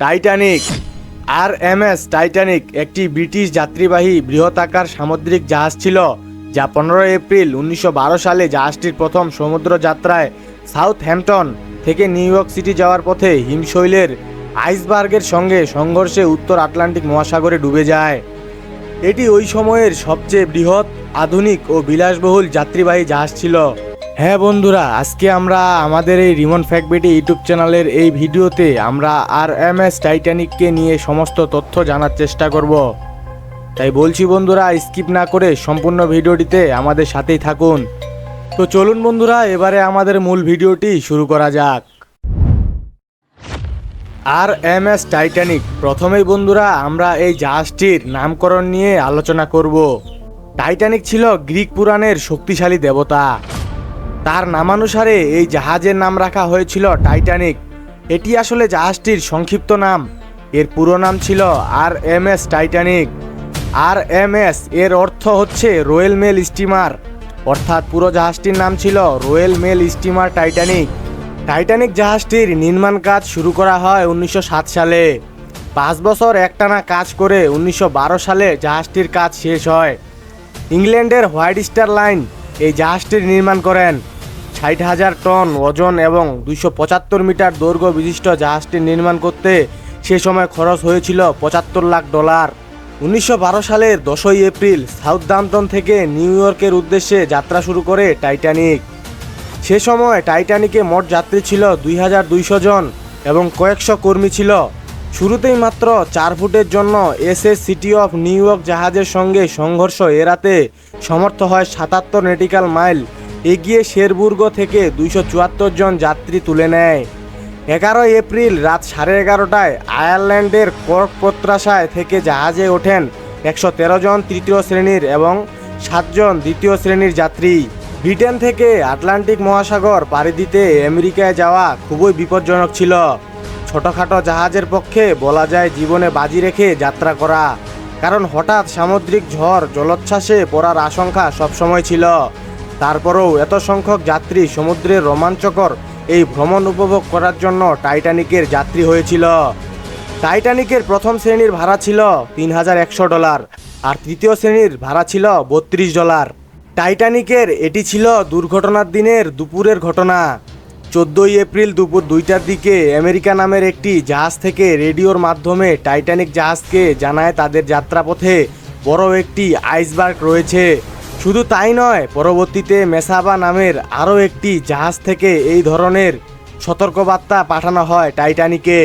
Titanic R M S Titanic একটি British যাত্রীবাহী বৃহতাকার সামুদ্রিক জাহাজ ছিল, যা পনেরো এপ্রিল উনিশশো বারো সালে জাহাজটির প্রথম সমুদ্র যাত্রায় সাউথ হ্যাম্পটন থেকে নিউ ইয়র্ক সিটি যাওয়ার পথে হিমশৈলের আইসবার্গের সঙ্গে সংঘর্ষে উত্তর আটলান্টিক মহাসাগরে ডুবে যায়। এটি ওই সময়ের সবচেয়ে বৃহৎ, আধুনিক ও বিলাসবহুল যাত্রীবাহী জাহাজ ছিল। হ্যাঁ বন্ধুরা, আজকে আমরা আমাদের এই রিমন ফ্যাকবেটি ইউটিউব চ্যানেলের এই ভিডিওতে আমরা আর এম এস টাইটানিককে নিয়ে সমস্ত তথ্য জানার চেষ্টা করব। তাই বলছি বন্ধুরা, স্কিপ না করে সম্পূর্ণ ভিডিওটিতে আমাদের সাথেই থাকুন। তো চলুন বন্ধুরা, এবারে আমাদের মূল ভিডিওটি শুরু করা যাক। আর এম এস টাইটানিক, প্রথমেই বন্ধুরা, আমরা এই জাহাজটির নামকরণ নিয়ে আলোচনা করব। টাইটানিক ছিল গ্রিক পুরাণের শক্তিশালী দেবতা। তার নামানুসারে এই জাহাজের নাম রাখা হয়েছিল টাইটানিক। এটি আসলে জাহাজটির সংক্ষিপ্ত নাম। এর পুরো নাম ছিল R M S Titanic. R M S এর অর্থ হচ্ছে রয়্যাল মেল স্টিমার। অর্থাৎ পুরো জাহাজটির নাম ছিল royal mail steamer Titanic. Titanic জাহাজটির নির্মাণ কাজ শুরু করা হয় উনিশশো সাত সালে। পাঁচ বছর একটানা কাজ করে উনিশশো বারো সালে জাহাজটির কাজ শেষ হয়। ইংল্যান্ডের হোয়াইট স্টার লাইন এই জাহাজটির নির্মাণ করেন। ষাট হাজার টন ওজন এবং দুইশো পঁচাত্তর মিটার দৈর্ঘ্য বিশিষ্ট জাহাজটি নির্মাণ করতে সে সময় খরচ হয়েছিল পঁচাত্তর লাখ ডলার। উনিশশো বারো সালের দশই এপ্রিল সাউথদাম্পটন থেকে নিউ ইয়র্কের উদ্দেশ্যে যাত্রা শুরু করে টাইটানিক। সে সময় টাইটানিকে মোট যাত্রী ছিল দুই হাজার দুইশো জন এবং কয়েকশো কর্মী ছিল। শুরুতেই মাত্র চার ফুটের জন্য S S city of New York জাহাজের সঙ্গে সংঘর্ষ এড়াতে সমর্থ হয় সাতাত্তর নেটিক্যাল মাইল এগিয়ে শেরবুর্গ থেকে দুইশো চুয়াত্তর জন যাত্রী তুলে নেয়। এগারোই এপ্রিল রাত সাড়ে এগারোটায় আয়ারল্যান্ডের কর্ক প্রত্রাশায় থেকে জাহাজে ওঠেন একশো তেরো জন তৃতীয় শ্রেণির এবং সাতজন দ্বিতীয় শ্রেণির যাত্রী। ব্রিটেন থেকে আটলান্টিক মহাসাগর পাড়ি দিতে আমেরিকায় যাওয়া খুবই বিপজ্জনক ছিল। ছোটখাটো জাহাজের পক্ষে বলা যায় জীবনে বাজি রেখে যাত্রা করা, কারণ হঠাৎ সামুদ্রিক ঝড় জলোচ্ছ্বাসে পড়ার আশঙ্কা সবসময় ছিল। তারপরেও এত সংখ্যক যাত্রী সমুদ্রের রোমাঞ্চকর এই ভ্রমণ উপভোগ করার জন্য টাইটানিকের যাত্রী হয়েছিল। টাইটানিকের প্রথম শ্রেণির ভাড়া ছিল তিন হাজার একশো ডলার, আর তৃতীয় শ্রেণির ভাড়া ছিল বত্রিশ ডলার। টাইটানিকের এটি ছিল দুর্ঘটনার দিনের দুপুরের ঘটনা। চোদ্দোই এপ্রিল দুপুর দুইটার দিকে আমেরিকা নামের একটি জাহাজ থেকে রেডিওর মাধ্যমে টাইটানিক জাহাজকে জানায় তাদের যাত্রাপথে বড় একটি আইসবার্গ রয়েছে। শুধু তাই নয়, পরবর্তীতে মেসাবা নামের আরও একটি জাহাজ থেকে এই ধরনের সতর্কবার্তা পাঠানো হয় টাইটানিকে।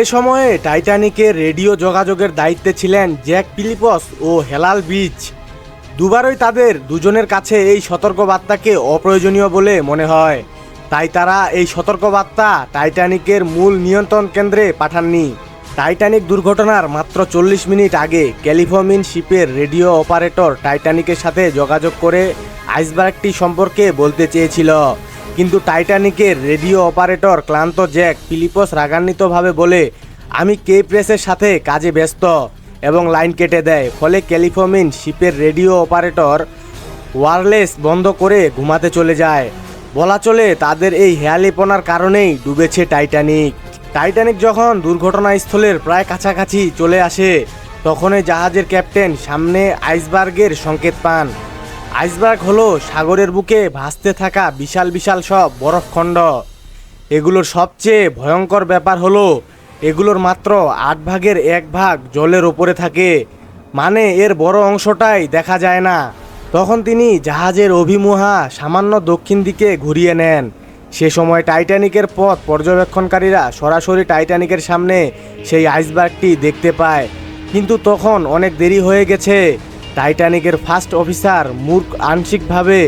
এ সময়ে টাইটানিকের রেডিও যোগাযোগের দায়িত্বে ছিলেন জ্যাক পিলিপস ও হেলাল বিচ। দুবারই তাদের দুজনের কাছে এই সতর্কবার্তাকে অপ্রয়োজনীয় বলে মনে হয়। তাই তারা এই সতর্কবার্তা টাইটানিকের মূল নিয়ন্ত্রণ কেন্দ্রে পাঠাননি। টাইটানিক দুর্ঘটনার মাত্র চল্লিশ মিনিট আগে ক্যালিফোর্মিন শিপের রেডিও অপারেটর টাইটানিকের সাথে যোগাযোগ করে আইসবার্গটি সম্পর্কে বলতে চেয়েছিল। কিন্তু টাইটানিকের রেডিও অপারেটর ক্লান্ত জ্যাক ফিলিপস রাগান্বিতভাবে বলে, আমি কে প্রেসের সাথে কাজে ব্যস্ত? এবং লাইন কেটে দেয়। ফলে ক্যালিফোর্মিন শিপের রেডিও অপারেটর ওয়ারলেস বন্ধ করে ঘুমাতে চলে যায়। বলা চলে, তাদের এই হেয়ালিপনার কারণেই ডুবেছে টাইটানিক। টাইটানিক যখন দুর্ঘটনাস্থলের প্রায় কাছাকাছি চলে আসে, তখনই জাহাজের ক্যাপ্টেন সামনে আইসবার্গের সংকেত পান। আইসবার্গ হলো সাগরের বুকে ভাসতে থাকা বিশাল বিশাল সব বরফখণ্ড এগুলোর সবচেয়ে ভয়ঙ্কর ব্যাপার হলো, এগুলোর মাত্র আট ভাগের এক ভাগ জলের ওপরে থাকে। মানে এর বড় অংশটাই দেখা যায় না। তখন তিনি জাহাজের অভিমুহা সামান্য দক্ষিণ দিকে ঘুরিয়ে নেন। সে সময় টাইটানিকের পথ পর্যবেক্ষণকারীরা সরাসরি টাইটানিকের সামনে সেই আইসবার্গটি দেখতে পায়। কিন্তু তখন অনেক দেরি হয়ে গেছে। টাইটানিকের ফার্স্ট অফিসার মূর্খ আংশিকভাবে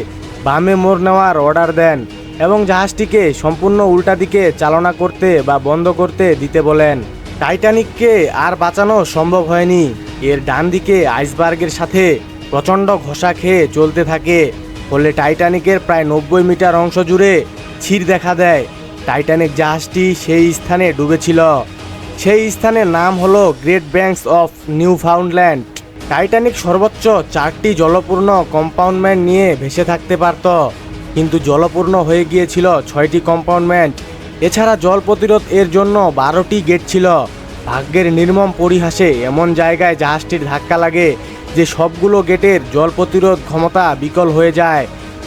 বামে মোড় নেওয়ার অর্ডার দেন এবং জাহাজটিকে সম্পূর্ণ উল্টা দিকে চালনা করতে বা বন্ধ করতে দিতে বলেন। টাইটানিককে আর বাঁচানো সম্ভব হয়নি। এর ডান দিকে আইসবার্গের সাথে প্রচণ্ড ঘষা খেয়ে চলতে থাকে। ফলে টাইটানিকের প্রায় নব্বই মিটার অংশ জুড়ে ছিঁড় দেখা দেয়। টাইটানিক জাহাজটি সেই স্থানে ডুবেছিল। সেই স্থানের নাম হলো Great Banks of Newfoundland Titanic সর্বোচ্চ চারটি জলপূর্ণ কম্পাউন্ডমেন্ট নিয়ে ভেসে থাকতে পারত। কিন্তু জলপূর্ণ হয়ে গিয়েছিল ছয়টি কম্পাউন্ডমেন্ট এছাড়া জল প্রতিরোধ এর জন্য বারোটি গেট ছিল। ভাগ্যের নির্মম পরিহাসে এমন জায়গায় জাহাজটির ধাক্কা লাগে যে সবগুলো গেটের জল প্রতিরোধ ক্ষমতা বিকল হয়ে যায়।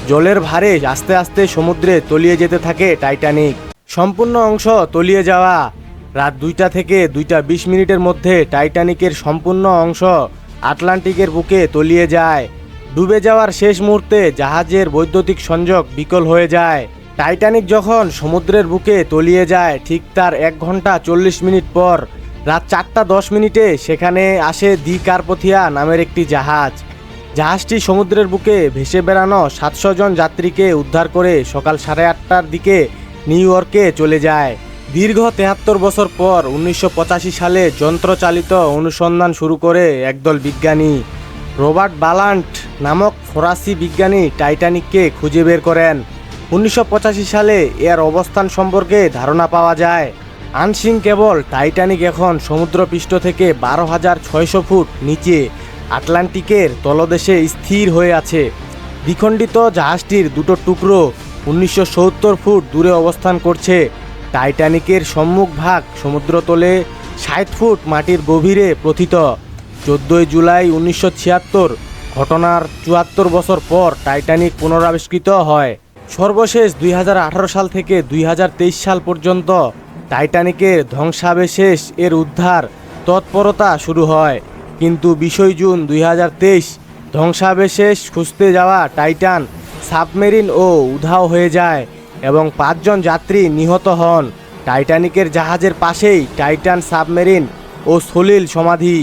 জলের ভারে আস্তে আস্তে সমুদ্রে তলিয়ে যেতে থাকে টাইটানিক। সম্পূর্ণ অংশ তলিয়ে যাওয়া। রাত দুইটা থেকে দুইটা বিশ মিনিটের মধ্যে টাইটানিকের সম্পূর্ণ অংশ আটলান্টিকের বুকে তলিয়ে যায়। ডুবে যাওয়ার শেষ মুহূর্তে জাহাজের বৈদ্যুতিক সংযোগ বিকল হয়ে যায়। টাইটানিক যখন সমুদ্রের বুকে তলিয়ে যায়, ঠিক তার এক ঘণ্টা চল্লিশ মিনিট পর, রাত চারটা দশ মিনিটে সেখানে আসে দি কার্পথিয়া নামের একটি জাহাজ। জাহাজটি সমুদ্রের বুকে ভেসে বেড়ানো সাতশো জন যাত্রীকে উদ্ধার করে সকাল সাড়ে আটটার দিকে নিউ ইয়র্কে চলে যায়। দীর্ঘ তেহাত্তর বছর পর উনিশশো পঁচাশি সালে যন্ত্রচালিত অনুসন্ধান শুরু করে একদল বিজ্ঞানী। রবার্ট বালান্ট নামক ফরাসি বিজ্ঞানী টাইটানিককে খুঁজে বের করেন। উনিশশো পঁচাশি সালে এর অবস্থান সম্পর্কে ধারণা পাওয়া যায়। আনসিং কেবল টাইটানিক এখন সমুদ্রপৃষ্ঠ থেকে বারো হাজার ছয়শো ফুট নিচে। আটলান্টিকের তলদেশে স্থির হয়ে আছে। দ্বিখণ্ডিত জাহাজটির দুটো টুকরো উনিশশো সত্তর ফুট দূরে অবস্থান করছে। টাইটানিকের সম্মুখ ভাগ সমুদ্রতলে ষাট ফুট মাটির গভীরে প্রথিত। চোদ্দোই জুলাই উনিশশো ছিয়াত্তর, ঘটনার চুয়াত্তর বছর পর টাইটানিক পুনরাবিষ্কৃত হয়। সর্বশেষ দুই হাজার আঠারো সাল থেকে দুই হাজার তেইশ সাল পর্যন্ত টাইটানিকের ধ্বংসাবশেষ এর উদ্ধার তৎপরতা শুরু হয়। কিন্তু বিশই জুন দুই হাজার তেইশ ধ্বংসাবশেষ খুঁজতে যাওয়া টাইটান সাবমেরিন ও উধাও হয়ে যায় এবং পাঁচজন যাত্রী নিহত হন। টাইটানিকের জাহাজের পাশেই টাইটান সাবমেরিন ও সলিল সমাধি।